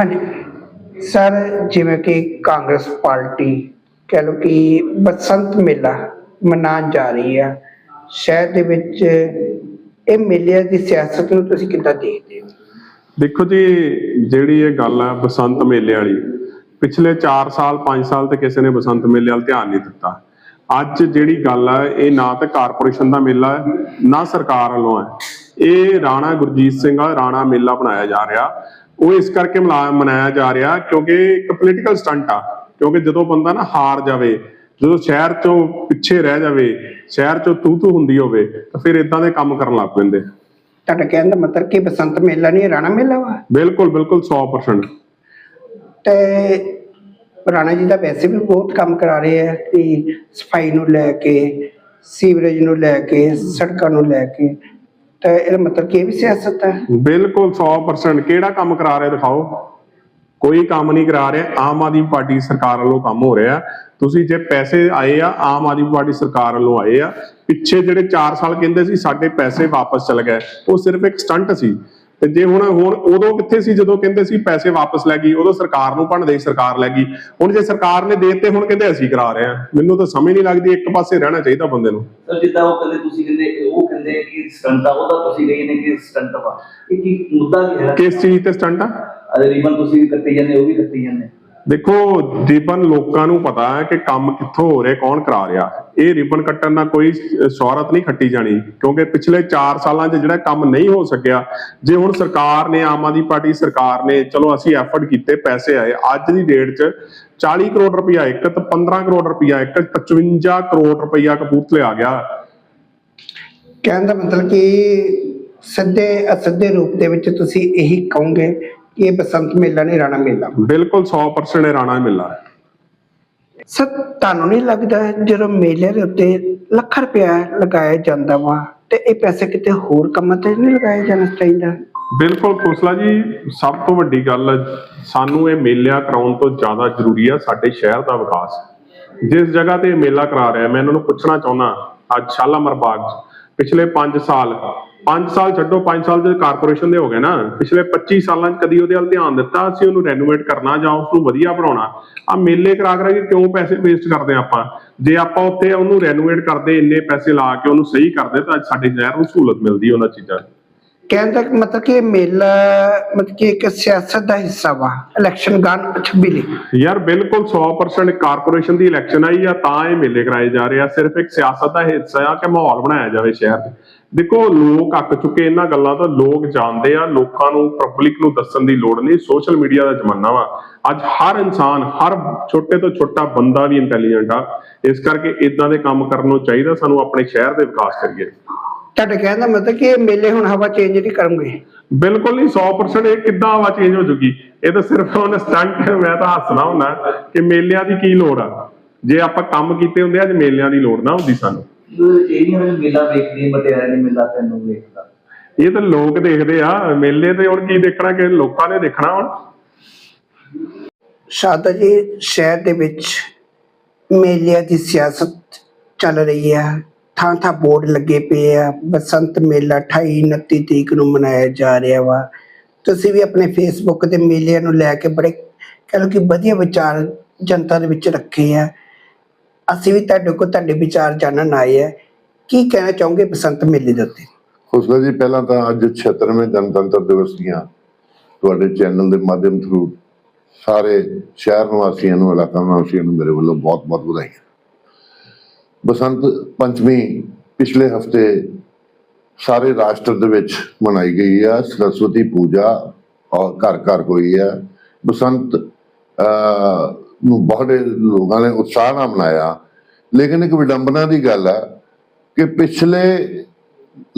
ਹਾਂਜੀ। ਸਰ, ਜਿਵੇਂ ਕਿ ਕਾਂਗਰਸ ਪਾਰਟੀ, ਕਹਿ ਲਓ ਕਿ ਬਸੰਤ ਮੇਲਾ ਮਨਾਉਣ ਜਾ ਰਹੀ ਆ, ਸ਼ਹਿਰ ਦੇ ਵਿੱਚ ਇਹ ਮੇਲਿਆਂ ਦੀ ਸਿਆਸਤ ਨੂੰ ਤੁਸੀਂ ਕਿੱਦਾਂ ਦੇਖਦੇ ਹੋ? ਦੇਖੋ ਜੀ, ਜਿਹੜੀ ਇਹ ਗੱਲ ਹੈ ਬਸੰਤ ਮੇਲੇ ਵਾਲੀ, ਪਿਛਲੇ 4 ਸਾਲ 5 ਸਾਲ ਤੇ ਕਿਸੇ ਨੇ ਬਸੰਤ ਮੇਲੇ ਵੱਲ ਧਿਆਨ ਨਹੀਂ ਦਿੱਤਾ। ਅੱਜ ਜਿਹੜੀ ਗੱਲ ਹੈ ਇਹ ਨਾ ਤਾਂ ਕਾਰਪੋਰੇਸ਼ਨ ਦਾ ਮੇਲਾ ਹੈ, ਨਾ ਸਰਕਾਰ ਵੱਲੋਂ ਹੈ। ਇਹ ਰਾਣਾ ਗੁਰਜੀਤ ਸਿੰਘ ਦਾ ਰਾਣਾ ਮੇਲਾ ਬਣਾਇਆ ਜਾ ਰਿਹਾ। ਉਹ ਇਸ ਕਰਕੇ ਮਨਾਇਆ ਜਾ ਰਿਹਾ ਕਿਉਂਕਿ ਇੱਕ ਪੋਲੀਟੀਕਲ ਸਟੰਟ ਆ। ਕਿਉਂਕਿ ਜਦੋਂ ਬੰਦਾ ਨਾ ਹਾਰ ਜਾਵੇ ਜਦੋਂ ਸ਼ਹਿਰ ਚੋਂ ਪਿੱਛੇ ਰਹਿ ਜਾਵੇ ਸ਼ਹਿਰ ਚੋਂ ਤੂ ਤੂ ਹੁੰਦੀ ਹੋਵੇ ਤਾਂ ਫਿਰ ਇਦਾਂ ਦੇ ਕੰਮ ਕਰਨ ਲੱਗ ਪੈਂਦੇ। ਤੁਹਾਡਾ ਕਹਿਣ ਦਾ ਮਤਲਬ ਕਿ ਬਸੰਤ ਮੇਲਾ ਨਹੀਂ ਰਾਣਾ ਮੇਲਾ ਵਾ? ਬਿਲਕੁਲ ਬਿਲਕੁਲ 100% ਤੇ ਰਾਣਾ ਜੀ ਦਾ ਵੈਸੇ ਵੀ ਬਹੁਤ ਕੰਮ ਕਰਾ ਰਹੇ ਆ ਕਿ ਸਫ਼ਾਈ ਨੂੰ ਲੈ ਕੇ ਸੀਵਰੇਜ ਨੂੰ ਲੈ ਕੇ ਸੜਕਾਂ ਨੂੰ ਲੈ ਕੇ ਤਾਂ ਇਹਦਾ ਮਤਲਬ ਕਿ ਇਹ ਵੀ ਸਿਆਸਤ ਹੈ। ਬਿਲਕੁਲ 100% ਕਿਹੜਾ ਕੰਮ ਕਰਾ ਰਹੇ ਦਿਖਾਓ? ਕੋਈ ਕੰਮ ਨਹੀਂ ਕਰਾ ਰਿਹਾ। ਆਮ ਆਦਮੀ ਪਾਰਟੀ ਸਰਕਾਰ ਵੱਲੋਂ ਕੰਮ ਹੋ ਰਿਹਾ। ਤੁਸੀਂ ਜੇ ਪੈਸੇ ਆਏ ਆ, ਆਮ ਆਦਮੀ ਪਾਰਟੀ ਸਰਕਾਰ ਵੱਲੋਂ ਆਏ ਆ, ਪਿੱਛੇ ਜਿਹੜੇ 4 ਸਾਲ ਕਹਿੰਦੇ ਸੀ, ਸਾਡੇ ਪੈਸੇ ਵਾਪਸ ਚਲੇ ਗਏ। ਉਹ ਸਿਰਫ ਇੱਕ ਸਟੰਟ ਸੀ। ਤੇ ਜੇ ਹੁਣ ਹੁਣ ਉਦੋਂ ਕਿੱਥੇ ਸੀ ਜਦੋਂ ਕਹਿੰਦੇ ਸੀ ਪੈਸੇ ਵਾਪਸ ਲੈ ਗਈ ਉਦੋਂ ਸਰਕਾਰ ਨੂੰ ਭੰਡਦੇ ਸਰਕਾਰ ਲੈ ਗਈ। ਹੁਣ ਜੇ ਸਰਕਾਰ ਨੇ ਦੇਤੇ ਹੁਣ ਕਹਿੰਦੇ ਅਸੀਂ ਕਰਾ ਰਹੇ ਆ ਮੈਨੂੰ ਤਾਂ ਸਮਝ ਨਹੀਂ ਲੱਗਦੀ ਇੱਕ ਪਾਸੇ ਰਹਿਣਾ ਚਾਹੀਦਾ ਬੰਦੇ ਨੂੰ। ਸਰ ਜਿੱਦਾਂ ਉਹ ਕਹਿੰਦੇ ਤੁਸੀਂ ਕਹਿੰਦੇ ਉਹ ਕਹਿੰਦੇ ਕਿ ਸਟੰਟ ਆ ਉਹਦਾ ਤੁਸੀਂ ਕਹਿੰਦੇ ਕਿ ਸਟੰਟ ਵਾ। ਇਹ ਕੀ ਮੁੱਦਾ ਕੀ ਹੈ? ਕਿਸ ਚੀਜ਼ ਤੇ ਸਟੰਟ ਆ? ਰੀਬਨ ਤੁਸੀਂ ਕੱਟੀ ਜਾਂਦੇ ਉਹ ਵੀ ਕੱਟੀ ਜਾਂਦੇ। ਦੇਖੋ ਰਿਬਨ ਲੋਕਾਂ ਨੂੰ ਪਤਾ ਹੈ ਕਿ ਕੰਮ ਕਿੱਥੋਂ ਹੋ ਰਿਹਾ, ਕੌਣ ਕਰਾ ਰਿਹਾ। ਇਹ ਰਿਬਨ ਕੱਟਣ ਨਾਲ ਕੋਈ ਸ਼ੌਹਰਤ ਨਹੀਂ ਖੱਟੀ ਜਾਣੀ, ਕਿਉਂਕਿ ਪਿਛਲੇ 4 ਸਾਲਾਂ 'ਚ ਜਿਹੜਾ ਕੰਮ ਨਹੀਂ ਹੋ ਸਕਿਆ, ਜੇ ਹੁਣ ਸਰਕਾਰ ਨੇ, ਆਮ ਆਦਮੀ ਪਾਰਟੀ ਸਰਕਾਰ ਨੇ, ਚਲੋ ਅਸੀਂ ਐਫਰਟ ਕੀਤੇ, ਪੈਸੇ ਆਏ, ਅੱਜ ਦੀ ਡੇਟ 'ਚ 40 ਕਰੋੜ ਰੁਪਇਆ ਇੱਕ, ਤੇ 15 ਕਰੋੜ ਰੁਪਇਆ ਇੱਕ 55 ਕਰੋੜ ਰੁਪਇਆ ਕਪੂਰਥਲੇ ਆ ਗਿਆ। ਕਹਿਣ ਦਾ ਮਤਲਬ ਕਿ ਸਿੱਧੇ ਅਸਿੱਧੇ ਰੂਪ ਦੇ ਵਿੱਚ ਤੁਸੀਂ ਇਹੀ ਕਹੋਗੇ ਇਹ ਬਸੰਤ ਮੇਲਾ ਨਹੀਂ ਰਾਣਾ ਮੇਲਾ। ਬਿਲਕੁਲ 100% ਇਹ ਰਾਣਾ ਮਿਲਾ ਸਰ ਤੁਹਾਨੂੰ ਨਹੀਂ ਲੱਗਦਾ ਜਦੋਂ ਮੇਲੇ ਦੇ ਉੱਤੇ ਲੱਖ ਰੁਪਇਆ ਲਗਾਇਆ ਜਾਂਦਾ ਵਾ ਤੇ ਇਹ ਪੈਸੇ ਕਿਤੇ ਹੋਰ ਕੰਮਾਂ ਤੇ ਨਹੀਂ ਲਗਾਇਆ ਜਾਣਾ ਚਾਹੀਦਾ? ਬਿਲਕੁਲ ਖੋਸਲਾ ਜੀ ਸਭ ਤੋਂ ਵੱਡੀ ਗੱਲ ਸਾਨੂੰ ਇਹ ਮੇਲਿਆਂ ਕਰਾਉਣ ਤੋਂ ਜ਼ਿਆਦਾ ਜ਼ਰੂਰੀ ਆ ਸਾਡੇ ਸ਼ਹਿਰ ਦਾ ਵਿਕਾਸ। ਜਿਸ ਜਗ੍ਹਾ ਤੇ ਇਹ ਮੇਲਾ ਕਰਾ ਰਿਹਾ ਮੈਂ ਇਹਨਾਂ ਨੂੰ ਪੁੱਛਣਾ ਚਾਹੁੰਦਾ ਅੱਜ ਸ਼ਾਲਾਮਰ ਬਾਗ ਪਿਛਲੇ 5 ਸਾਲ 5 ਸਾਲ ਛੱਡੋ 5 ਸਾਲ ਦੇ ਕਾਰਪੋਰੇਸ਼ਨ ਦੇ ਹੋ ਗਏ ਨਾ। ਪਿਛਲੇ 25 ਸਾਲਾਂ 'ਚ ਕਦੀ ਉਹਦੇ ਵੱਲ ਧਿਆਨ ਦਿੱਤਾ ਅਸੀਂ ਉਹਨੂੰ ਰੈਨੋਵੇਟ ਕਰਨਾ ਜਾਂ ਉਸ ਨੂੰ ਵਧੀਆ ਬਣਾਉਣਾ। ਆ ਮੇਲੇ ਕਰਾ ਕਰਾ ਕੇ ਕਿਉਂ ਪੈਸੇ ਵੇਸਟ ਕਰਦੇ ਆਪਾਂ? ਜੇ ਆਪਾਂ ਉੱਥੇ ਉਹਨੂੰ ਰੈਨੋਵੇਟ ਕਰਦੇ ਇੰਨੇ ਪੈਸੇ ਲਾ ਕੇ ਉਹਨੂੰ ਸਹੀ ਕਰਦੇ ਤਾਂ ਸਾਡੇ ਸ਼ਹਿਰ ਨੂੰ ਸਹੂਲਤ ਮਿਲਦੀ ਉਹਨਾਂ ਚੀਜ਼ਾਂ ਦੀ। ਕਹਿਣ ਦਾ ਮਤਲਬ ਕਿ ਮੇਲਾ ਮਤਲਬ ਕਿ ਇੱਕ ਸਿਆਸਤ ਦਾ ਹਿੱਸਾ ਵਾ ਇਲੈਕਸ਼ਨ ਗਾਨ 26 ਲਈ ਯਾਰ ਬਿਲਕੁਲ 100% ਕਾਰਪੋਰੇਸ਼ਨ ਦੀ ਇਲੈਕਸ਼ਨ ਆਈ ਆ ਤਾਂ ਇਹ ਮੇਲੇ ਕਰਾਏ ਜਾ ਰਹੇ ਆ। ਸਿਰਫ ਇੱਕ ਸਿਆਸਤ ਦਾ ਹਿੱਸਾ ਆ ਕਿ ਮਾਹੌਲ ਬਣਾਇਆ ਜਾਵੇ ਸ਼ਹਿਰ 'ਚ। ਦੇਖੋ ਲੋਕ ਅੱਕ ਚੁੱਕੇ ਇਹਨਾਂ ਗੱਲਾਂ ਤੋਂ ਲੋਕ ਜਾਣਦੇ ਆ ਲੋਕਾਂ ਨੂੰ ਪਬਲਿਕ ਨੂੰ ਦੱਸਣ ਦੀ ਲੋੜ ਨਹੀਂ ਸੋਸ਼ਲ ਮੀਡੀਆ ਦਾ ਜ਼ਮਾਨਾ ਵਾ। ਅੱਜ ਹਰ ਇਨਸਾਨ ਹਰ ਛੋਟੇ ਤੋਂ ਛੋਟਾ ਬੰਦਾ ਵੀ ਇੰਟੈਲੀਜੈਂਟ ਆ। ਇਸ ਕਰਕੇ ਇਦਾਂ ਦੇ ਕੰਮ ਕਰਨ ਨੂੰ ਚਾਹੀਦਾ ਸਾਨੂੰ ਆਪਣੇ ਸ਼ਹਿਰ ਦੇ ਵਿਕਾਸ ਕਰੀਏ। ਤੁਹਾਡੇ ਕਹਿਣ ਦਾ ਮਤਲਬ ਕਿ ਇਹ ਮੇਲੇ ਹੁਣ ਹਵਾ ਚੇਂਜ ਨਹੀਂ ਕਰਨਗੇ? ਬਿਲਕੁਲ ਨਹੀਂ 100% ਇਹ ਕਿੱਦਾਂ ਆਵਾ ਚੇਂਜ ਹੋ ਜੂਗੀ? ਇਹ ਤਾਂ ਸਿਰਫ ਉਹਨ ਸਟੰਟ ਮੈਂ ਤਾਂ ਹੱਸਣਾ ਹੁੰਦਾ ਕਿ ਮੇਲਿਆਂ ਦੀ ਕੀ ਲੋੜ ਆ? ਜੇ ਆਪਾਂ ਕੰਮ ਕੀਤੇ ਹੁੰਦੇ ਅੱਜ ਮੇਲਿਆਂ ਦੀ ਲੋੜ ਨਾ ਹੁੰਦੀ ਸਾਨੂੰ। ਇਹ ਨਹੀਂ ਹੋਵੇ ਮੇਲਾ ਵੇਖਦੀ ਮਟਿਆਰੇ ਨੇ ਮੇਲਾ ਤੈਨੂੰ ਵੇਖਦਾ। ਇਹ ਤਾਂ ਲੋਕ ਦੇਖਦੇ ਆ ਮੇਲੇ ਤੇ ਹੁਣ ਕੀ ਦੇਖਣਾ ਕਿ ਲੋਕਾਂ ਨੇ ਦੇਖਣਾ ਹੁਣ? ਸ਼ਾਦਾ ਜੀ ਸ਼ਹਿਰ ਦੇ ਵਿੱਚ ਮੇਲਿਆਂ ਦੀ ਸਿਆਸਤ ਚੱਲ ਰਹੀ ਹੈ ਥਾਂ ਥਾਂ ਬੋਰਡ ਲੱਗੇ ਪਏ ਆ। ਬਸੰਤ ਮੇਲਾ 28 29 ਤਰੀਕ ਨੂੰ ਮਨਾਇਆ ਜਾ ਰਿਹਾ ਵਾ। ਤੁਸੀਂ ਵੀ ਆਪਣੇ ਫੇਸਬੁੱਕ ਤੇ ਮੇਲਿਆਂ ਨੂੰ ਲੈ ਕੇ ਬੜੇ ਕਹਿ ਲਓ ਕਿ ਵਧੀਆ ਵਿਚਾਰ ਜਨਤਾ ਦੇ ਵਿੱਚ ਰੱਖੇ ਆ। ਅਸੀਂ ਵੀ ਤੁਹਾਡੇ ਕੋਲ ਤੁਹਾਡੇ ਵਿਚਾਰ ਜਾਣਨ ਆਏ ਆ। ਕੀ ਕਹਿਣਾ ਚਾਹੋਗੇ ਬਸੰਤ ਮੇਲੇ ਦੇ ਉੱਤੇ? ਖੁਸ਼ਲਾ ਜੀ ਪਹਿਲਾਂ ਤਾਂ ਅੱਜ 76ਵੇਂ ਗਣਤੰਤਰ ਦਿਵਸ ਦੀਆਂ ਤੁਹਾਡੇ ਚੈਨਲ ਦੇ ਮਾਧਿਅਮ ਥਰੂ ਸਾਰੇ ਸ਼ਹਿਰ ਨਿਵਾਸੀਆਂ ਨੂੰ ਇਲਾਕਾ ਨਿਵਾਸੀਆਂ ਨੂੰ ਮੇਰੇ ਵੱਲੋਂ ਬਹੁਤ-ਬਹੁਤ ਵਧਾਈਆਂ। ਬਸੰਤ ਪੰਚਮੀ ਪਿਛਲੇ ਹਫ਼ਤੇ ਸਾਰੇ ਰਾਸ਼ਟਰ ਦੇ ਵਿੱਚ ਮਨਾਈ ਗਈ ਹੈ ਸਰਸਵਤੀ ਪੂਜਾ ਔਰ ਘਰ ਘਰ ਹੋਈ ਹੈ ਬਸੰਤ ਅਹ, ਬਹੁਤ ਲੋਕਾਂ ਨੇ ਉਤਸ਼ਾਹ ਨਾਲ ਮਨਾਇਆ। ਲੇਕਿਨ ਇੱਕ ਵਿਡੰਬਨਾ ਦੀ ਗੱਲ ਹੈ ਕਿ ਪਿਛਲੇ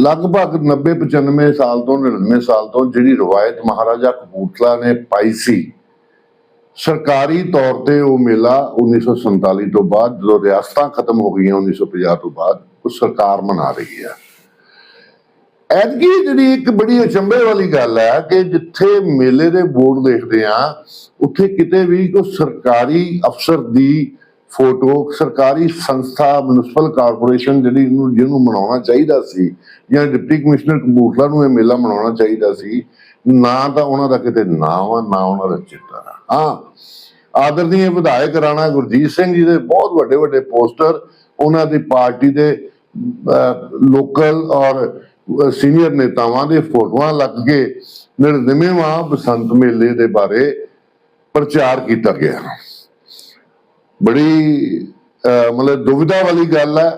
ਲਗਭਗ 90 95 ਸਾਲ ਤੋਂ 99 ਸਾਲ ਤੋਂ ਜਿਹੜੀ ਰਵਾਇਤ ਮਹਾਰਾਜਾ ਕਪੂਰਥਲਾ ਨੇ ਪਾਈ ਸੀ, ਸਰਕਾਰੀ ਤੌਰ ਤੇ ਉਹ ਮੇਲਾ 1947 ਤੋਂ ਬਾਅਦ, ਜਦੋਂ ਰਿਆਸਤਾਂ ਖਤਮ ਹੋ ਗਈਆਂ 1950 ਤੋਂ ਬਾਅਦ, ਉਹ ਸਰਕਾਰ ਮਨਾ ਰਹੀ ਹੈ। ਐਤਕੀ ਜਿਹੜੀ ਇੱਕ ਬੜੀ ਅਚੰਭੇ ਵਾਲੀ ਗੱਲ ਹੈ ਕਿ ਜਿੱਥੇ ਮੇਲੇ ਦੇ ਬੋਰਡ ਦੇਖਦੇ ਆ ਉੱਥੇ ਕਿਤੇ ਵੀ ਕੋਈ ਸਰਕਾਰੀ ਅਫਸਰ ਦੀ ਫੋਟੋ, ਸਰਕਾਰੀ ਸੰਸਥਾ ਮਿਊਨਿਸਪਲ ਕਾਰਪੋਰੇਸ਼ਨ ਜਿਹੜੀ ਨੂੰ, ਜਿਹਨੂੰ ਮਨਾਉਣਾ ਚਾਹੀਦਾ ਸੀ ਜਾਂ ਡਿਪਟੀ ਕਮਿਸ਼ਨਰ ਕਪੂਰਥਲਾ ਨੂੰ ਇਹ ਮੇਲਾ ਮਨਾਉਣਾ ਚਾਹੀਦਾ ਸੀ, ਨਾ ਤਾਂ ਉਹਨਾਂ ਦਾ ਕਿਤੇ ਨਾਮ ਆ, ਨਾ ਉਹਨਾਂ ਦਾ ਚਿੱਤਰ ਆ। ਹਾਂ ਆਦਰਨੀय ਵਿਧਾਇਕ ਰਾਣਾ ਗੁਰਜੀਤ ਸਿੰਘ ਜੀ ਦੇ ਬਹੁਤ ਵੱਡੇ ਵੱਡੇ ਪੋਸਟਰ, ਉਹਨਾਂ ਦੀ ਪਾਰਟੀ ਦੇ ਲੋਕਲ ਔਰ ਸੀਨੀਅਰ ਨੇਤਾਵਾਂ ਦੇ ਫੋਟੋਆਂ ਲੱਗ ਕੇ ਨਿਰਦਮੇਵਾਂ ਬਸੰਤ ਮੇਲੇ ਦੇ ਬਾਰੇ ਪ੍ਰਚਾਰ ਕੀਤਾ ਗਿਆ। ਬੜੀ ਮਤਲਬ ਦੁਵਿਧਾ ਵਾਲੀ ਗੱਲ ਹੈ।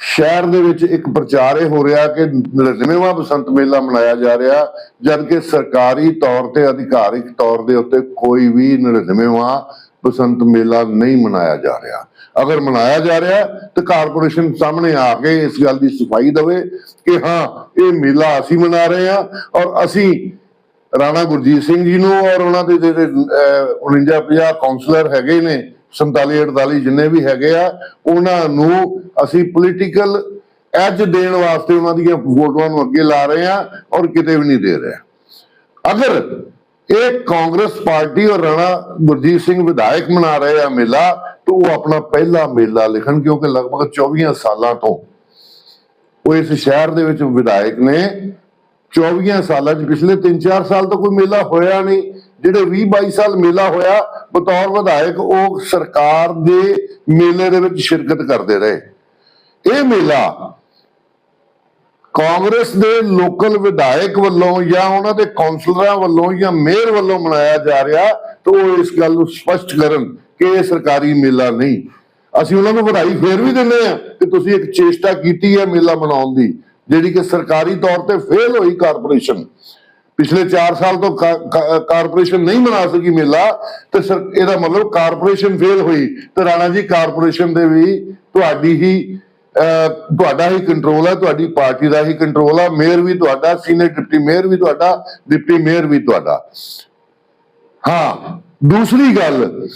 ਸ਼ਹਿਰ ਦੇ ਵਿੱਚ ਇੱਕ ਪ੍ਰਚਾਰ ਇਹ ਹੋ ਰਿਹਾ ਕਿ 99ਵਾਂ ਬਸੰਤ ਮੇਲਾ ਮਨਾਇਆ ਜਾ ਰਿਹਾ, ਜਦ ਕਿ ਸਰਕਾਰੀ ਤੌਰ ਤੇ, ਅਧਿਕਾਰਿਕ ਤੌਰ ਦੇ ਉੱਤੇ ਕੋਈ ਵੀ 99ਵਾਂ ਬਸੰਤ ਮੇਲਾ ਨਹੀਂ ਮਨਾਇਆ ਜਾ ਰਿਹਾ। ਅਗਰ ਮਨਾਇਆ ਜਾ ਰਿਹਾ ਤਾਂ ਕਾਰਪੋਰੇਸ਼ਨ ਸਾਹਮਣੇ ਆ ਕੇ ਇਸ ਗੱਲ ਦੀ ਸਫ਼ਾਈ ਦੇਵੇ ਕਿ ਹਾਂ ਇਹ ਮੇਲਾ ਅਸੀਂ ਮਨਾ ਰਹੇ ਹਾਂ ਔਰ ਅਸੀਂ ਰਾਣਾ ਗੁਰਜੀਤ ਸਿੰਘ ਜੀ ਨੂੰ ਔਰ ਉਹਨਾਂ ਦੇ ਜਿਹੜੇ ਅਹ, 49 50 ਕਾਉਂਸਲਰ ਹੈਗੇ ਨੇ 47 48 ਜਿੰਨੇ ਵੀ ਹੈਗੇ ਆ ਉਹਨਾਂ ਨੂੰ ਅਸੀਂ ਪੋਲੀਟੀਕਲ ਐਜ ਦੇਣ ਵਾਸਤੇ ਉਹਨਾਂ ਦੀਆਂ ਫੋਟੋਆਂ ਨੂੰ ਅੱਗੇ ਲਾ ਰਹੇ ਆ ਔਰ ਕਿਤੇ ਵੀ ਨਹੀਂ ਦੇ ਰਹੇ। ਅਗਰ ਇਹ ਕਾਂਗਰਸ ਪਾਰਟੀ ਔਰ ਰਾਣਾ ਗੁਰਜੀਤ ਸਿੰਘ ਵਿਧਾਇਕ ਮਨਾ ਰਹੇ ਆ ਮੇਲਾ, ਤਾਂ ਉਹ ਆਪਣਾ ਪਹਿਲਾ ਮੇਲਾ ਲਿਖਣ, ਕਿਉਂਕਿ ਲਗਭਗ 24 ਸਾਲਾਂ ਤੋਂ ਉਹ ਇਸ ਸ਼ਹਿਰ ਦੇ ਵਿੱਚ ਵਿਧਾਇਕ ਨੇ। 24 ਸਾਲਾਂ ਚ ਪਿਛਲੇ 3-4 ਸਾਲ ਤੋਂ ਕੋਈ ਮੇਲਾ ਹੋਇਆ ਨਹੀਂ। ਜਿਹੜੇ 20-22 ਸਾਲ ਮੇਲਾ ਹੋਇਆ, ਬਤੌਰ ਵਿਧਾਇਕ ਉਹ ਸਰਕਾਰ ਦੇ ਮੇਲੇ ਦੇ ਵਿੱਚ ਸ਼ਿਰਕਤ ਕਰਦੇ ਰਹੇ। ਇਹ ਮੇਲਾ ਕਾਂਗਰਸ ਦੇ ਲੋਕਲ ਵਿਧਾਇਕ ਵੱਲੋਂ ਜਾਂ ਉਹਨਾਂ ਦੇ ਕਾਉਂਸਲਰਾਂ ਵੱਲੋਂ ਜਾਂ ਮੇਅਰ ਵੱਲੋਂ ਮਨਾਇਆ ਜਾ ਰਿਹਾ ਤਾਂ ਉਹ ਇਸ ਗੱਲ ਨੂੰ ਸਪਸ਼ਟ ਕਰਨ ਕਿ ਇਹ ਸਰਕਾਰੀ ਮੇਲਾ ਨਹੀਂ। ਅਸੀਂ ਉਹਨਾਂ ਨੂੰ ਵਧਾਈ ਫੇਰ ਵੀ ਦਿੰਦੇ ਆ ਕਿ ਤੁਸੀਂ ਇੱਕ ਚੇਸ਼ਟਾ ਕੀਤੀ ਹੈ ਮੇਲਾ ਮਨਾਉਣ ਦੀ, ਜਿਹੜੀ ਕਿ ਸਰਕਾਰੀ ਤੌਰ ਤੇ ਫੇਲ ਹੋਈ ਕਾਰਪੋਰੇਸ਼ਨ। ਪਿਛਲੇ 4 ਸਾਲ ਤੋਂ ਕਾਰਪੋਰੇਸ਼ਨ ਨਹੀਂ ਮਨਾ ਸਕੀ ਮੇਲਾ, ਤੇ ਸਰ, ਇਹਦਾ ਮਤਲਬ ਕਾਰਪੋਰੇਸ਼ਨ ਫੇਲ ਹੋਈ। ਤੇ ਰਾਣਾ ਜੀ, ਕਾਰਪੋਰੇਸ਼ਨ ਦੇ ਵੀ ਤੁਹਾਡੀ ਹੀ ਤੁਹਾਡਾ ਹੀ ਕੰਟਰੋਲ ਹੈ ਤੁਹਾਡੀ ਪਾਰਟੀ ਦਾ ਹੀ ਕੰਟਰੋਲ ਹੈ ਮੇਅਰ ਵੀ ਤੁਹਾਡਾ ਸੀਨੀਅਰ ਡਿਪਟੀ ਮੇਅਰ ਵੀ ਤੁਹਾਡਾ ਡਿਪਟੀ ਮੇਅਰ ਵੀ ਤੁਹਾਡਾ। ਹਾਂ, ਦੂਸਰੀ ਗੱਲ,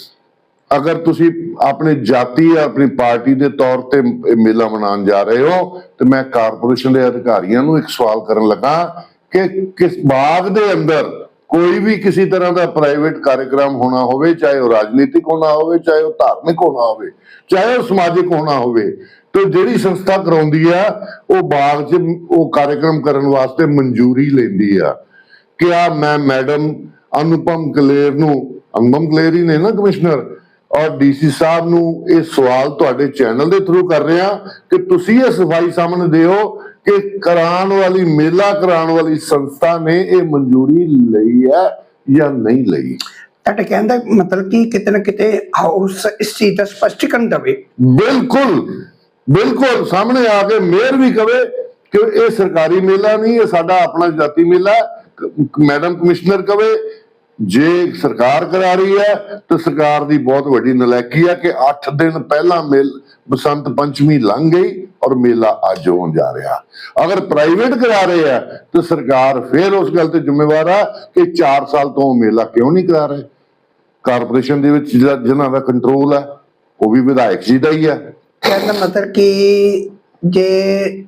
ਅਗਰ ਤੁਸੀਂ ਆਪਣੇ ਜਾਤੀ ਜਾਂ ਆਪਣੀ ਪਾਰਟੀ ਦੇ ਤੌਰ ਤੇ ਮੇਲਾ ਮਨਾਉਣ ਜਾ ਰਹੇ ਹੋ, ਤੇ ਮੈਂ ਕਾਰਪੋਰੇਸ਼ਨ ਦੇ ਅਧਿਕਾਰੀਆਂ ਨੂੰ ਇੱਕ ਸਵਾਲ ਕਰਨ ਲੱਗਾ ਕਿ ਕਿਸ ਬਾਗ ਦੇ ਅੰਦਰ ਕੋਈ ਵੀ ਕਿਸੇ ਤਰ੍ਹਾਂ ਦਾ ਪ੍ਰਾਈਵੇਟ ਕਾਰਜਕ੍ਰਮ ਹੋਣਾ ਹੋਵੇ, ਚਾਹੇ ਉਹ ਰਾਜਨੀਤਿਕ ਹੋਣਾ ਹੋਵੇ, ਚਾਹੇ ਉਹ ਧਾਰਮਿਕ ਹੋਣਾ ਹੋਵੇ, ਚਾਹੇ ਉਹ ਸਮਾਜਿਕ ਹੋਣਾ ਹੋਵੇ ਤੇ ਜਿਹੜੀ ਸੰਸਥਾ ਕਰਾਉਂਦੀ ਆ ਉਹ ਬਾਗ 'ਚ ਉਹ ਕਾਰਜਕ੍ਰਮ ਕਰਨ ਵਾਸਤੇ ਮਨਜ਼ੂਰੀ ਲੈਂਦੀ ਆ। ਕਿਆ ਮੈਂ ਮੈਡਮ ਅਨੁਪਮ ਕਲੇਰ ਨੂੰ ਅਨੁਪਮ ਕਲੇਰ ਹੀ ਨੇ ਨਾ ਕਮਿਸ਼ਨਰ ਔਰ ਡੀਸੀ ਸਾਹਿਬ ਨੂੰ ਇਹ ਸਵਾਲ ਤੁਹਾਡੇ ਚੈਨਲ ਦੇ ਥਰੂ ਕਰ ਰਿਹਾ ਕਿ ਤੁਸੀਂ ਇਹ ਸਫ਼ਾਈ ਸਾਹਮਣੇ ਦਿਓ ਕਿ ਕਰਾਉਣ ਵਾਲੀ ਮੇਲਾ ਕਰਾਉਣ ਵਾਲੀ ਸੰਸਥਾ ਨੇ ਇਹ ਮਨਜ਼ੂਰੀ ਲਈ ਹੈ ਜਾਂ ਨਹੀਂ ਲਈ? ਤੁਹਾਡੇ ਕਹਿਣ ਦਾ ਮਤਲਬ ਕਿ ਕਿਤੇ ਨਾ ਕਿਤੇ ਹਾਊਸ ਇਸ ਚੀਜ਼ ਦਾ ਸਪਸ਼ਟੀਕਰਨ ਦੇਵੇ। ਬਿਲਕੁਲ। ਬਿਲਕੁਲ ਸਾਹਮਣੇ ਆ ਕੇ ਮੇਅਰ ਵੀ ਕਵੇ ਕਿ ਇਹ ਸਰਕਾਰੀ ਮੇਲਾ ਨਹੀਂ, ਇਹ ਸਾਡਾ ਆਪਣਾ ਜਾਤੀ ਮੇਲਾ ਮੈਡਮ ਕਮਿਸ਼ਨਰ ਕਵੇ, ਜੇ ਸਰਕਾਰ ਕਰਾ ਰਹੀ ਹੈ, ਤਾਂ ਸਰਕਾਰ ਦੀ ਬਹੁਤ ਵੱਡੀ ਨਲਾਇਕੀ ਹੈ ਕਿ 8 ਦਿਨ ਪਹਿਲਾਂ ਮੇਲ, ਬਸੰਤ ਪੰਚਮੀ ਲੰਘ ਗਈ ਔਰ ਮੇਲਾ ਅੱਜ ਹੋਣ ਜਾ ਰਿਹਾ। ਅਗਰ ਪ੍ਰਾਈਵੇਟ ਕਰਾ ਰਹੇ ਆ ਤਾਂ ਸਰਕਾਰ ਫੇਰ ਉਸ ਗੱਲ ਤੇ ਜ਼ਿੰਮੇਵਾਰ ਹੈ ਕਿ 4 ਸਾਲ ਤੋਂ ਉਹ ਮੇਲਾ ਕਿਉਂ ਨਹੀਂ ਕਰਾ ਰਹੇ। ਕਾਰਪੋਰੇਸ਼ਨ ਦੇ ਵਿੱਚ ਜਿਹਨਾਂ ਦਾ ਕੰਟਰੋਲ ਹੈ, ਉਹ ਵੀ ਵਿਧਾਇਕ ਜੀ ਦਾ ਹੀ ਹੈ। ਕਹਿਣ ਦਾ ਮਤਲਬ ਕਿ ਜੇ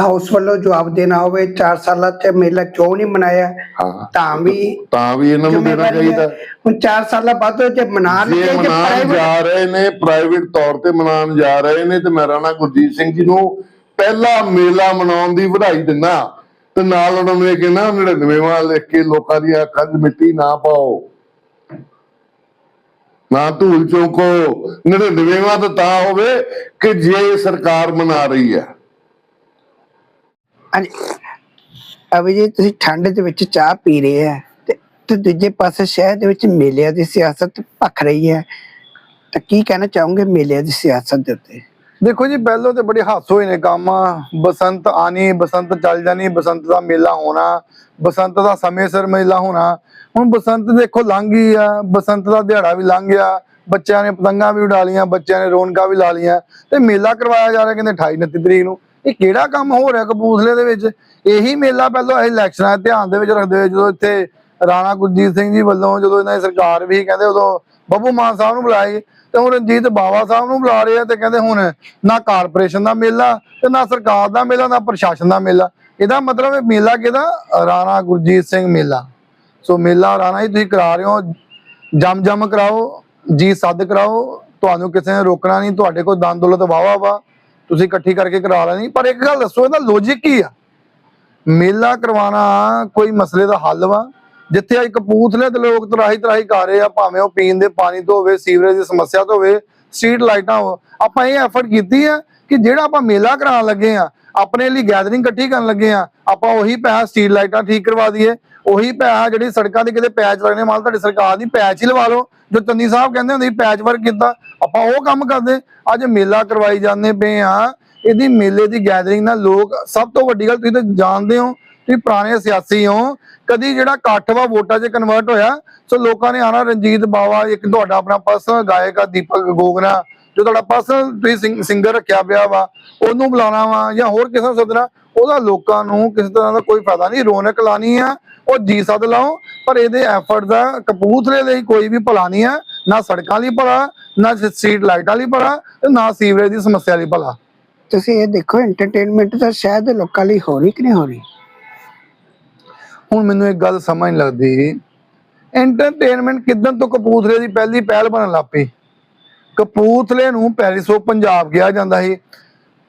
ਹਾਊਸ ਵੱਲੋਂ ਜਵਾਬ ਦੇਣਾ ਹੋਵੇ 4 ਸਾਲਾਂ ਚ ਮੇਲਾ ਕਿਉਂ ਨਹੀਂ ਮਨਾਇਆ? ਹਾਂ। ਤਾਂ ਵੀ ਤਾਂ ਵੀ ਇਹਨਾਂ ਨੂੰ ਦੇਣਾ। ਚਾਹੀਦਾ। ਹੁਣ 4 ਸਾਲਾਂ ਬਾਅਦ ਜੇ ਮਨਾ ਜੇ ਲਈਏ ਜੇ ਮਨਾਉਣ ਪ੍ਰਾਈਵੇਟ ਜਾ ਰਹੇ ਨੇ ਪ੍ਰਾਈਵੇਟ ਤੌਰ ਤੇ ਮਨਾਉਣ ਜਾ ਰਹੇ ਨੇ ਤੇ ਮੈਂ ਰਾਣਾ ਗੁਰਜੀਤ ਸਿੰਘ ਜੀ ਨੂੰ ਪਹਿਲਾ ਮੇਲਾ ਮਨਾਉਣ ਦੀ ਵਧਾਈ ਦਿੰਦਾ। ਤੇ ਨਾਲ ਉਹਨਾਂ ਨੂੰ ਇਹ ਕਹਿਣਾ 99ਵਾਂ ਲਿਖ ਕੇ ਲੋਕਾਂ ਦੀਆਂ ਅੱਖਾਂ 'ਚ ਮਿੱਟੀ ਨਾ ਪਾਓ। ਨਾ ਧੂਲ ਚੌਂਕੋ 99ਵਾਂ ਤਾਂ ਤਾਂ ਹੋਵੇ ਕਿ ਜੇ ਸਰਕਾਰ ਮਨਾ ਰਹੀ ਹੈ। ਅਭੀ ਜੀ, ਤੁਸੀਂ ਠੰਡ ਦੇ ਵਿੱਚ ਚਾਹ ਪੀ ਰਹੇ ਆ ਤੇ ਦੂਜੇ ਪਾਸੇ ਸ਼ਹਿਰ ਦੇ ਵਿੱਚ ਮੇਲਿਆਂ ਦੀ ਸਿਆਸਤ ਭਖ ਰਹੀ ਹੈ। ਤਾਂ ਕੀ ਕਹਿਣਾ ਚਾਹੋਗੇ ਮੇਲਿਆਂ ਦੀ ਸਿਆਸਤ ਦੇ ਉੱਤੇ? ਦੇਖੋ ਜੀ, ਪਹਿਲੋਂ ਤੇ ਬੜੇ ਹਾਸ ਹੋਏ ਨੇ ਕੰਮ। ਬਸੰਤ ਆਣੀ ਬਸੰਤ ਚੱਲ ਜਾਣੀ, ਬਸੰਤ ਦਾ ਮੇਲਾ ਹੋਣਾ, ਬਸੰਤ ਦਾ ਸਮੇਂ ਸਿਰ ਮੇਲਾ ਹੋਣਾ। ਹੁਣ ਬਸੰਤ ਦੇਖੋ ਲੰਘ ਗਈ ਆ, ਬਸੰਤ ਦਾ ਦਿਹਾੜਾ ਵੀ ਲੰਘ ਗਿਆ। ਬੱਚਿਆਂ ਨੇ ਪਤੰਗਾਂ ਵੀ ਉਡਾ ਲੀਆਂ ਬੱਚਿਆਂ ਨੇ ਰੌਣਕਾਂ ਵੀ ਲਾ ਲੀਆਂ ਤੇ ਮੇਲਾ ਕਰਵਾਇਆ ਜਾ ਰਿਹਾ ਕਹਿੰਦੇ 28 29 ਤਰੀਕ ਨੂੰ। ਇਹ ਕਿਹੜਾ ਕੰਮ ਹੋ ਰਿਹਾ ਕਪੂਰਥਲੇ ਦੇ ਵਿੱਚ? ਇਹੀ ਮੇਲਾ ਪਹਿਲਾਂ ਇਹ ਇਲੈਕਸ਼ਨਾਂ ਦੇ ਧਿਆਨ ਦੇ ਵਿੱਚ ਰੱਖਦੇ ਹੋਏ ਜਦੋਂ ਇੱਥੇ ਰਾਣਾ ਗੁਰਜੀਤ ਸਿੰਘ ਜੀ ਵੱਲੋਂ ਜਦੋਂ ਇਹਨਾਂ ਦੀ ਸਰਕਾਰ ਵੀ ਕਹਿੰਦੇ ਉਦੋਂ ਬੱਬੂ ਮਾਨ ਸਾਹਿਬ ਨੂੰ ਬੁਲਾਏ ਤੇ ਹੁਣ ਰਣਜੀਤ ਬਾਵਾ ਸਾਹਿਬ ਨੂੰ ਬੁਲਾ ਰਹੇ ਆ ਤੇ ਕਹਿੰਦੇ ਹੁਣ ਨਾ ਕਾਰਪੋਰੇਸ਼ਨ ਦਾ ਮੇਲਾ ਤੇ ਨਾ ਸਰਕਾਰ ਦਾ ਮੇਲਾ, ਨਾ ਪ੍ਰਸ਼ਾਸਨ ਦਾ ਮੇਲਾ। ਇਹਦਾ ਮਤਲਬ ਇਹ ਮੇਲਾ ਕਿਹਦਾ? ਰਾਣਾ ਗੁਰਜੀਤ ਸਿੰਘ ਮੇਲਾ। ਸੋ ਮੇਲਾ ਰਾਣਾ ਹੀ ਤੁਸੀਂ ਕਰਾ ਰਹੇ ਹੋ। ਜਮ ਜਮ ਕਰਾਓ, ਜੀ ਸੱਦ ਕਰਾਓ। ਤੁਹਾਨੂੰ ਕਿਸੇ ਨੇ ਰੋਕਣਾ ਨਹੀਂ, ਤੁਹਾਡੇ ਕੋਲ ਦਨ ਦੌਲਤ ਵਾਵਾ ਵਾ। ਤੁਸੀਂ ਇਕੱਠੀ ਕਰਕੇ ਕਰਾ ਲੈਣੀ ਪਰ ਇੱਕ ਗੱਲ ਦੱਸੋ, ਇਹਦਾ ਲੌਜੀਕ ਕੀ ਆ? ਮੇਲਾ ਕਰਵਾਉਣਾ ਕੋਈ ਮਸਲੇ ਦਾ ਹੱਲ ਵਾ? ਜਿੱਥੇ ਅੱਜ ਕਪੂਰਥਲੇ ਦੇ ਲੋਕ ਤਰਾਹੀ ਤਰਾਹੀ ਕਰ ਰਹੇ ਆ, ਭਾਵੇਂ ਉਹ ਪੀਣ ਦੇ ਪਾਣੀ ਤੋਂ ਹੋਵੇ, ਸੀਵਰੇਜ ਦੀ ਸਮੱਸਿਆ ਤੋਂ ਹੋਵੇ ਸਟਰੀਟ ਲਾਈਟਾਂ ਆਪਾਂ ਇਹ ਐਫਰਟ ਕੀਤੀ ਆ ਕਿ ਜਿਹੜਾ ਆਪਾਂ ਮੇਲਾ ਕਰਾਉਣ ਲੱਗੇ ਆ, ਆਪਣੇ ਲਈ ਗੈਦਰਿੰਗ ਇਕੱਠੀ ਕਰਨ ਲੱਗੇ ਆ, ਆਪਾਂ ਉਹੀ ਪੈਸਾ ਸਟਰੀਟ ਲਾਈਟਾਂ ਠੀਕ ਕਰਵਾ ਦਈਏ। ਉਹੀ ਪੈਸਾ ਜਿਹੜੀ ਸੜਕਾਂ ਦੇ ਕਿਤੇ ਪੈਚ ਲੱਗਣੇ ਮਾਲ ਤੁਹਾਡੀ ਸਰਕਾਰ ਦੀ ਪੈਚ ਹੀ ਲਵਾ ਲਓ, ਜੋ ਚੰਨੀ ਸਾਹਿਬ ਕਹਿੰਦੇ ਹੁੰਦੇ ਸੀ ਪੈਚ ਵਰਕ ਕੀਤਾ, ਆਪਾਂ ਉਹ ਕੰਮ ਕਰਦੇ। ਅੱਜ ਮੇਲਾ ਕਰਵਾਈ ਜਾਂਦੇ ਪਏ ਆ। ਇਹਦੀ ਮੇਲੇ ਦੀ ਗੈਦਰਿੰਗ ਨਾਲ ਲੋਕ, ਸਭ ਤੋਂ ਵੱਡੀ ਗੱਲ ਤੁਸੀਂ ਤਾਂ ਜਾਣਦੇ ਹੋ ਤੁਸੀਂ ਪੁਰਾਣੇ ਸਿਆਸੀ ਹੋ, ਕਦੀ ਜਿਹੜਾ ਇਕੱਠ ਵਾ ਵੋਟਾਂ 'ਚ ਕਨਵਰਟ ਹੋਇਆ, ਸੋ ਲੋਕਾਂ ਨੇ ਆਣਾ ਰਣਜੀਤ ਬਾਵਾ, ਇੱਕ ਤੁਹਾਡਾ ਆਪਣਾ ਪਰਸਨਲ ਗਾਇਕ ਆ, ਦੀਪਕ ਗੋਗਨਾ, ਜੋ ਤੁਹਾਡਾ ਪਰਸਨਲ ਤੁਸੀਂ ਸਿੰਗਰ ਰੱਖਿਆ ਪਿਆ ਵਾ, ਉਹਨੂੰ ਬੁਲਾਉਣਾ ਵਾ, ਜਾਂ ਹੋਰ ਕਿਸੇ ਨੂੰ ਸੱਦਣਾ, ਉਹਦਾ ਲੋਕਾਂ ਨੂੰ ਕਿਸੇ ਤਰ੍ਹਾਂ ਦਾ ਕੋਈ ਫਾਇਦਾ ਨਹੀਂ, ਰੌਣਕ ਲਾਣੀ ਆ, ਉਹ ਜੀ ਸੱਦ ਲਾਓ, ਪਰ ਇਹਦੇ ਐਫਰਟ ਦਾ ਕਪੂਰਥਲੇ ਲਈ ਕੋਈ ਵੀ ਭਲਾ ਨਹੀਂ ਆ, ਨਾ ਸੜਕਾਂ ਲਈ ਭਲਾ, ਨਾ ਸਟਰੀਟ ਲਾਈਟਾਂ ਲਈ ਭਲਾ, ਤੇ ਨਾ ਸੀਵਰੇਜ ਦੀ ਸਮੱਸਿਆ ਲਈ ਭਲਾ। ਤੁਸੀਂ ਇਹ ਦੇਖੋ ਐਂਟਰਟੇਨਮੈਂਟ ਤਾਂ ਸ਼ਾਇਦ ਲੋਕਾਂ ਲਈ ਹੋ ਰਹੀ ਕਿ ਨਹੀਂ ਹੋ ਰਹੀ? ਹੁਣ ਮੈਨੂੰ ਇੱਕ ਗੱਲ ਸਮਝ ਨਹੀਂ ਲੱਗਦੀ। ਐਂਟਰਟੇਨਮੈਂਟ ਕਿਦਾਂ ਤੋਂ ਕਪੂਰਥਲੇ ਦੀ ਪਹਿਲੀ ਪਹਿਲ ਬਣਨ ਲੱਗ ਪਈ? ਕਪੂਰਥਲੇ ਨੂੰ ਪੈਰਿਸ ਆਫ ਪੰਜਾਬ ਕਿਹਾ ਜਾਂਦਾ ਸੀ।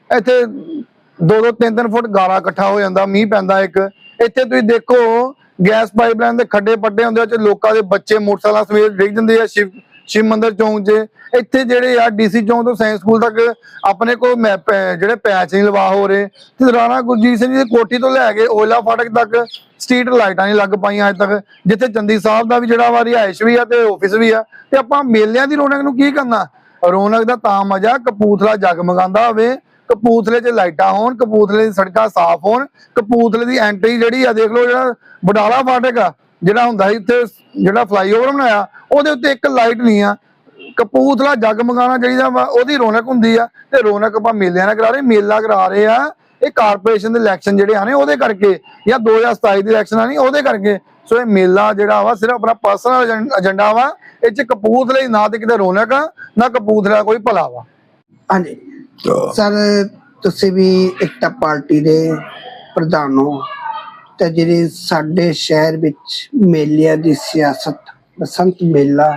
ਇੱਥੇ ਦੋ ਦੋ ਤਿੰਨ ਤਿੰਨ ਫੁੱਟ ਗਾਲਾ ਇਕੱਠਾ ਹੋ ਜਾਂਦਾ, ਮੀਂਹ ਪੈਂਦਾ ਇੱਕ। ਇੱਥੇ ਤੁਸੀਂ ਦੇਖੋ, ਗੈਸ ਪਾਈਪਲਾਈਨ ਦੇ ਖੱਡੇ ਪੱਡੇ ਹੁੰਦੇ ਆ ਚ ਲੋਕਾਂ ਦੇ ਬੱਚੇ ਮੋਟਰਸਾਈਕਲਾਂ ਸਮੇਤ ਡਿੱਗ ਜਾਂਦੇ ਆ, ਸ਼ਿਵ ਸ਼ਿਵ ਮੰਦਰ ਚੌਂਕ 'ਚ ਇੱਥੇ ਜਿਹੜੇ ਆ ਡੀਸੀ ਚੌਂਕ ਤੋਂ ਸਾਇੰਸ ਸਕੂਲ ਤੱਕ ਆਪਣੇ ਕੋਲ ਮੈਪ ਜਿਹੜੇ ਪੈਚ ਨਹੀਂ ਲਵਾ ਹੋ ਰਹੇ, ਤੇ ਰਾਣਾ ਗੁਰਜੀਤ ਸਿੰਘ ਜੀ ਦੀ ਕੋਠੀ ਤੋਂ ਲੈ ਕੇ ਓਲਾ ਫਾਟਕ ਤੱਕ ਸਟਰੀਟ ਲਾਈਟਾਂ ਨਹੀਂ ਲੱਗ ਪਾਈਆਂ ਅਜੇ ਤੱਕ, ਜਿੱਥੇ ਚੰਦੀ ਸਾਹਿਬ ਦਾ ਵੀ ਜਿਹੜਾ ਵਾ ਰਿਹਾਇਸ਼ ਵੀ ਆ ਤੇ ਆਫਿਸ ਵੀ ਆ, ਤੇ ਆਪਾਂ ਮੇਲਿਆਂ ਦੀ ਰੌਣਕ ਨੂੰ ਕੀ ਕਰਨਾ? ਰੌਣਕ ਦਾ ਤਾਂ ਮਜ਼ਾ ਕਪੂਰਥਲਾ ਜਗਮਗਾਉਂਦਾ ਹੋਵੇ ਕਪੂਥਲੇ 'ਚ ਲਾਈਟਾਂ ਹੋਣ ਕਪੂਥਲੇ ਦੀ ਸੜਕਾਂ ਸਾਫ਼ ਹੋਣ ਕਪੂਥਲੇ ਦੀ ਐਂਟਰੀ ਜਿਹੜੀ ਆ, ਦੇਖ ਲਓ ਜਿਹੜਾ ਬਡਾਲਾ ਫਾਟਕ ਆ, ਜਿਹੜਾ ਹੁੰਦਾ ਸੀ ਇੱਥੇ ਜਿਹੜਾ ਫਲਾਈਓਵਰ ਬਣਾਇਆ ਉਹਦੇ ਉੱਤੇ ਇੱਕ ਲਾਈਟ ਨਹੀਂ ਆ। ਕਪੂਰਥਲਾ ਜਗਮਗਾਉਣਾ ਚਾਹੀਦਾ ਵਾ ਉਹਦੀ ਰੌਣਕ ਹੁੰਦੀ ਆ ਤੇ ਰੌਣਕ ਆਪਾਂ ਮੇਲਿਆਂ ਨਾਲ ਕਰਾ ਰਹੇ ਮੇਲਾ ਕਰਾ ਰਹੇ ਆ। ਇਹ ਕਾਰਪੋਰੇਸ਼ਨ ਦੇ ਇਲੈਕਸ਼ਨ ਜਿਹੜੇ ਆਨੇ ਉਹਦੇ ਕਰਕੇ ਜਾਂ 2027 ਦੇ ਇਲੈਕਸ਼ਨ ਆਣੀ ਉਹਦੇ ਕਰਕੇ। ਸੋ ਇਹ ਮੇਲਾ ਜਿਹੜਾ ਵਾ ਸਿਰਫ ਆਪਣਾ ਪਰਸਨਲ ਏਜੰਡਾ ਵਾ ਇਹ ਚ ਕਪੂਰਥਲੇ ਦੀ ਨਾ ਤੇ ਕਿਤੇ ਰੌਣਕ ਆ ਨਾ ਕਪੂਰਥਲਾ ਕੋਈ ਭਲਾ ਵਾ। ਹਾਂਜੀ। ਸਰ ਤੁਸੀਂ ਵੀ ਇੱਕ ਪਾਰਟੀ ਦੇ ਪ੍ਰਧਾਨ ਹੋ ਤੇ ਜਿਹੜੀ ਸਾਡੇ ਸ਼ਹਿਰ ਵਿੱਚ ਮੇਲਿਆਂ ਦੀ ਸਿਆਸਤ ਬਸੰਤ ਮੇਲਾ,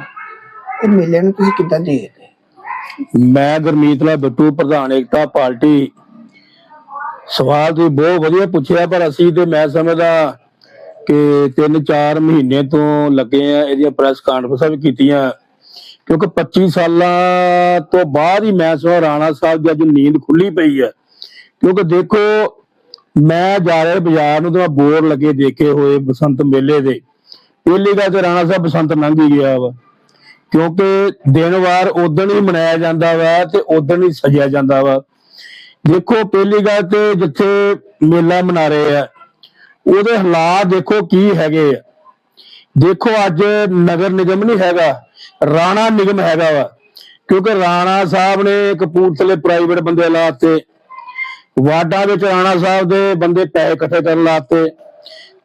ਇਹ ਮੇਲੇ ਨੂੰ ਤੁਸੀਂ ਕਿੱਦਾਂ ਦੇਖਦੇ? ਮੈਂ ਗੁਰਮੀਤ ਲਾਲ ਬਿੱਟੂ, ਪ੍ਰਧਾਨ ਏਕਤਾ ਪਾਰਟੀ। ਸਵਾਲ ਤੁਸੀਂ ਬਹੁਤ ਵਧੀਆ ਪੁੱਛਿਆ, ਪਰ ਅਸੀਂ ਤੇ ਮੈਂ ਸਮਝਦਾ ਕਿ 3-4 ਮਹੀਨੇ ਤੋਂ ਲੱਗੇ ਆ ਇਹਦੀਆਂ ਪ੍ਰੈਸ ਕਾਨਫਰੰਸਾਂ ਵੀ ਕੀਤੀਆਂ। ਕਿਉਂਕਿ 25 ਸਾਲਾਂ ਤੋਂ ਬਾਅਦ ਹੀ ਮੈਂ ਸੋ ਰਾਣਾ ਸਾਹਿਬ ਦੀ ਅੱਜ ਨੀਂਦ ਖੁੱਲੀ ਪਈ ਹੈ ਕਿਉਂਕਿ ਦੇਖੋ, ਮੈਂ ਜਾ ਰਿਹਾ ਬਾਜ਼ਾਰ ਨੂੰ ਤੇ ਮੈਂ ਲੱਗੇ ਦੇਖੇ ਹੋਏ ਬਸੰਤ ਮੇਲੇ ਦੇ। ਪਹਿਲੀ ਗੱਲ ਤੇ ਰਾਣਾ ਸਾਹਿਬ ਬਸੰਤ ਲੰਘ ਹੀ ਗਿਆ ਵਾ। ਕਿਉਂਕਿ ਦਿਨ ਵਾਰ ਉਦਣ ਹੀ ਮਨਾਇਆ ਜਾਂਦਾ ਵਾ ਤੇ ਉਦਣ ਹੀ ਸਜਿਆ ਜਾਂਦਾ ਵਾ। ਦੇਖੋ ਪਹਿਲੀ ਗੱਲ ਤੇ ਜਿੱਥੇ ਮੇਲਾ ਮਨਾ ਰਹੇ ਆ, ਉਹਦੇ ਹਾਲਾਤ ਦੇਖੋ ਕੀ ਹੈਗੇ ਆ। ਦੇਖੋ ਅੱਜ ਨਗਰ ਨਿਗਮ ਨਹੀਂ ਹੈਗਾ, ਰਾਣਾ ਨਿਗਮ ਹੈਗਾ ਵਾ। ਕਿਉਂਕਿ ਰਾਣਾ ਸਾਹਿਬ ਨੇ ਕਪੂਰਥਲੇ ਪ੍ਰਾਈਵੇਟ ਬੰਦੇ ਲਾਤੇ ਵਾਰਡਾਂ ਵਿੱਚ ਰਾਣਾ ਸਾਹਿਬ ਦੇ ਬੰਦੇ ਪੈਸੇ ਇਕੱਠੇ ਕਰਨ ਲਾਤੇ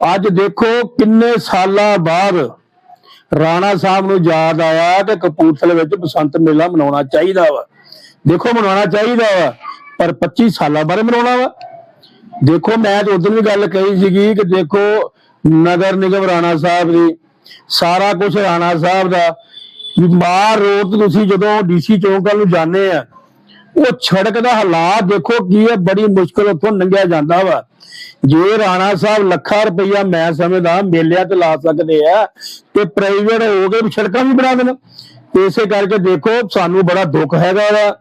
ਅੱਜ ਦੇਖੋ ਕਿੰਨੇ ਸਾਲਾਂ ਬਾਅਦ ਰਾਣਾ ਸਾਹਿਬ ਨੂੰ ਯਾਦ ਆਇਆ ਕਿ ਕਪੂਰਥਲੇ ਵਿੱਚ ਬਸੰਤ ਮੇਲਾ ਮਨਾਉਣਾ ਚਾਹੀਦਾ ਵਾ। ਦੇਖੋ ਮਨਾਉਣਾ ਚਾਹੀਦਾ ਵਾ, ਪਰ 25 ਸਾਲਾਂ ਬਾਅਦ ਮਨਾਉਣਾ ਵਾ। ਦੇਖੋ ਮੈਂ ਤੇ ਉਦੋਂ ਵੀ ਗੱਲ ਕਹੀ ਸੀਗੀ ਕਿ ਦੇਖੋ ਨਗਰ ਨਿਗਮ ਰਾਣਾ ਸਾਹਿਬ ਦੀ, ਸਾਰਾ ਕੁਝ ਰਾਣਾ ਸਾਹਿਬ ਦਾ। ਮਾਰ ਰੋਡ ਤੁਸੀਂ ਜਦੋਂ ਡੀਸੀ ਚੌਂਕ ਵੱਲ ਨੂੰ ਜਾਂਦੇ ਆ ਉਹ ਸੜਕ ਦਾ ਹਾਲਾਤ ਦੇਖੋ ਕੀ ਹੈ, ਬੜੀ ਮੁਸ਼ਕਲ ਉੱਥੋਂ ਲੰਘਿਆ ਜਾਂਦਾ ਵਾ। ਜੇ ਰਾਣਾ ਸਾਹਿਬ ਲੱਖਾਂ ਰੁਪਈਆ ਮੈਂ ਸਮਝਦਾ, ਮੇਲਿਆਂ ਤੇ ਲਾ ਸਕਦੇ ਆ ਤੇ ਪ੍ਰਾਈਵੇਟ ਹੋ ਗਏ ਸੜਕਾਂ ਵੀ ਬਣਾ ਦੇਣ। ਤੇ ਇਸੇ ਕਰਕੇ ਦੇਖੋ, ਸਾਨੂੰ ਬੜਾ ਦੁੱਖ ਹੈਗਾ ਵਾ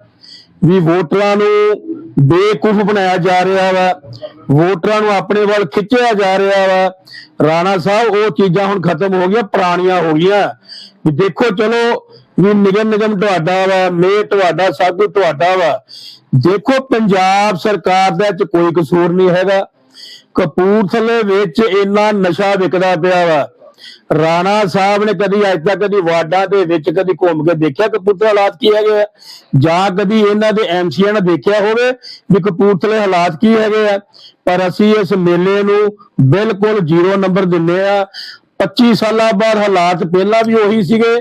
ਵੀ ਵੋਟਰਾਂ ਨੂੰ ਬੇਕੂਫ ਬਣਾਇਆ ਜਾ ਰਿਹਾ ਵਾ। ਵੋਟਰਾਂ ਨੂੰ ਆਪਣੇ ਵੱਲ ਖਿੱਚਿਆ ਜਾ ਰਿਹਾ ਵਾ। ਰਾਣਾ ਸਾਹਿਬ, ਉਹ ਚੀਜ਼ਾਂ ਹੁਣ ਖਤਮ ਹੋ ਗਈਆਂ, ਪੁਰਾਣੀਆਂ ਹੋ ਗਈਆਂ। ਦੇਖੋ, ਚਲੋ ਵੀ ਨਿਗਮ ਨਿਗਮ ਤੁਹਾਡਾ ਵਾ ਮੇ ਤੁਹਾਡਾ ਸਭ ਕੁਝ ਤੁਹਾਡਾ ਵਾ। ਦੇਖੋ, ਪੰਜਾਬ ਸਰਕਾਰ ਦਾ ਚ ਕੋਈ ਕਸੂਰ ਨਹੀਂ ਹੈਗਾ। ਕਪੂਰਥਲੇ ਵਿੱਚ ਇੰਨਾ ਨਸ਼ਾ ਵਿਕਦਾ ਪਿਆ ਵਾ। ਰਾਣਾ ਸਾਹਿਬ ਨੇ ਕਦੀ ਅੱਜ ਤੱਕ ਕਦੀ ਵਾਰਡਾਂ ਦੇ ਵਿੱਚ ਕਦੀ ਘੁੰਮ ਕੇ ਦੇਖਿਆ ਕਪੂਰਥਲੇ ਹਾਲਾਤ ਕੀ ਹੈਗੇ ਆ? ਜਾਂ ਕਦੀ ਇਹਨਾਂ ਦੇ ਐਮਸੀਆਂ ਨੇ ਦੇਖਿਆ ਹੋਵੇ ਵੀ ਕਪੂਰਥਲੇ ਹਾਲਾਤ ਕੀ ਹੈਗੇ ਆ? ਪਰ ਅਸੀਂ ਇਸ ਮੇਲੇ ਨੂੰ ਬਿਲਕੁਲ ਜ਼ੀਰੋ ਨੰਬਰ ਦਿੰਦੇ ਆ। 25 ਸਾਲਾਂ ਬਾਅਦ ਹਾਲਾਤ ਪਹਿਲਾਂ ਵੀ ਉਹੀ ਸੀਗੇ।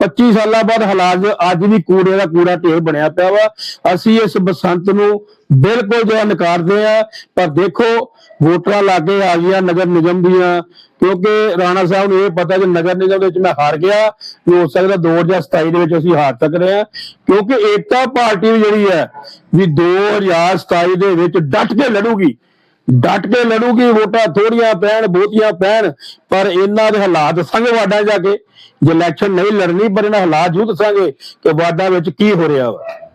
25 ਸਾਲਾਂ ਬਾਅਦ ਹਾਲਾਤ ਅੱਜ ਵੀ ਕੂੜੇ ਦਾ ਕੂੜਾ ਢੇਰ ਬਣਿਆ ਪਿਆ ਵਾ। ਅਸੀਂ ਇਸ ਬਸੰਤ ਨੂੰ ਬਿਲਕੁਲ ਜਿਹੜਾ ਨਕਾਰਦੇ ਆ, ਪਰ ਦੇਖੋ, ਵੋਟਰਾਂ ਲਾਗੇ ਆ ਗਈਆਂ ਨਗਰ ਨਿਗਮ ਦੀਆਂ, ਕਿਉਂਕਿ ਰਾਣਾ ਸਾਹਿਬ ਨੂੰ ਇਹ ਪਤਾ ਕਿ ਨਗਰ ਨਿਗਮ ਦੇ ਵਿੱਚ ਮੈਂ ਹਾਰ ਗਿਆ, ਵੀ ਹੋ ਸਕਦਾ 2027 ਦੇ ਵਿੱਚ ਅਸੀਂ ਹਾਰ ਸਕਦੇ ਆ ਕਿਉਂਕਿ ਏਕਤਾ ਪਾਰਟੀ ਵੀ ਜਿਹੜੀ ਹੈ, ਵੀ 2027 ਦੇ ਵਿੱਚ ਡਟ ਕੇ ਲੜੂਗੀ। ਡਟ ਕੇ ਲੜੂਗੀ, ਵੋਟਾਂ ਥੋੜੀਆਂ ਪੈਣ, ਬਹੁਤੀਆਂ ਪੈਣ, ਪਰ ਇਹਨਾਂ ਦੇ ਹਾਲਾਤ ਦੱਸਾਂਗੇ ਵਾਰਡਾਂ ਜਾ ਕੇ। ਜੇ ਇਲੈਕਸ਼ਨ ਨਹੀਂ ਲੜਨੀ, ਪਰ ਇਹਨਾਂ ਹਾਲਾਤ ਜੂ ਦੱਸਾਂਗੇ ਕਿ ਵਾਰਡਾਂ ਵਿੱਚ ਕੀ ਹੋ ਰਿਹਾ ਵਾ।